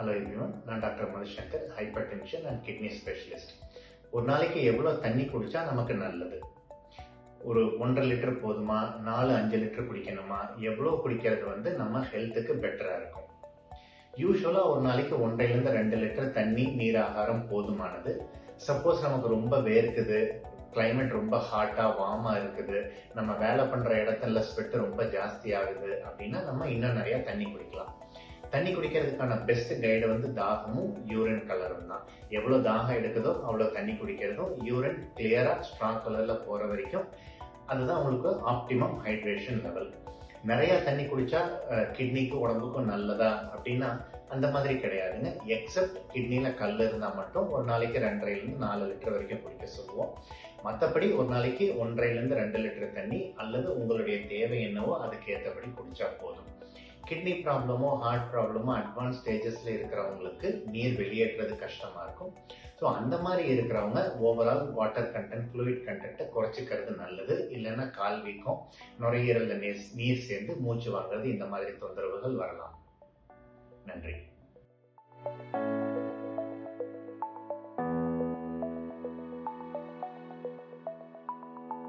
Hello everyone நான் doctor Manishankar hypertension and kidney specialist ஒரு நாளைக்கு எவ்வளோ தண்ணி குடித்தா நமக்கு நல்லது? ஒரு ஒன்றரை லிட்டர் போதுமா? நாலு அஞ்சு லிட்டர் குடிக்கணுமா? எவ்வளோ குடிக்கிறது வந்து நம்ம ஹெல்த்துக்கு பெட்டராக இருக்கும். யூஸ்வலாக ஒரு நாளைக்கு ஒன்றைலேருந்து ரெண்டு லிட்டர் தண்ணி நீர் ஆகாரம் போதுமானது. சப்போஸ் நமக்கு ரொம்ப வேர்க்குது கிளைமேட் ரொம்ப ஹாட்டாக வார்மாக இருக்குது. நம்ம வேலை பண்ணுற இடத்துல ஸ்வெட்டு ரொம்ப ஜாஸ்தி ஆகுது அப்படின்னா நம்ம இன்னும் நிறையா தண்ணி குடிக்கலாம். தண்ணி குடிக்கிறதுக்கான பெஸ்ட் கைடு வந்து தாகமும் யூரின் கலரும் தான். எவ்வளோ தாகம் எடுக்குதோ அவ்வளோ தண்ணி குடிக்கிறதும் யூரின் கிளியராக ஸ்ட்ராங் கலரில் போகிற வரைக்கும் அதுதான் உங்களுக்கு ஆப்டிமம் ஹைட்ரேஷன் லெவல் நிறைய தண்ணி குடிச்சா கிட்னிக்கு உடம்புக்கும் நல்லதா அப்படின்னா அந்த மாதிரி கிடையாதுங்க. எக்ஸப்ட் கிட்னியில் கல் இருந்தால் மட்டும் ஒரு நாளைக்கு ரெண்டரைலேருந்து நாலு லிட்டர் வரைக்கும் குடிக்க சொல்லுவோம். மற்றபடி ஒரு நாளைக்கு ஒன்றரைலேருந்து ரெண்டு லிட்டர் தண்ணி அல்லது உங்களுடைய தேவை என்னவோ அதுக்கேற்றபடி குடித்தா போதும். கிட்னி ப்ராப்ளமோ ஹார்ட் ப்ராப்ளமோ அட்வான்ஸ் ஸ்டேஜஸில் இருக்கிறவங்களுக்கு நீர் வெளியேற்றுறது கஷ்டமாக இருக்கும். ஸோ அந்த மாதிரி இருக்கிறவங்க ஓவரால் வாட்டர் கண்டென்ட் ஃப்ளூயிட் கண்டென்ட்டை குறைச்சிக்கிறது நல்லது. இல்லைன்னா கால் வீக்கம் நுரையீரலில் நீர் நீர் சேர்ந்து மூச்சு வாங்குறது இந்த மாதிரி தொந்தரவுகள் வரலாம். நன்றி.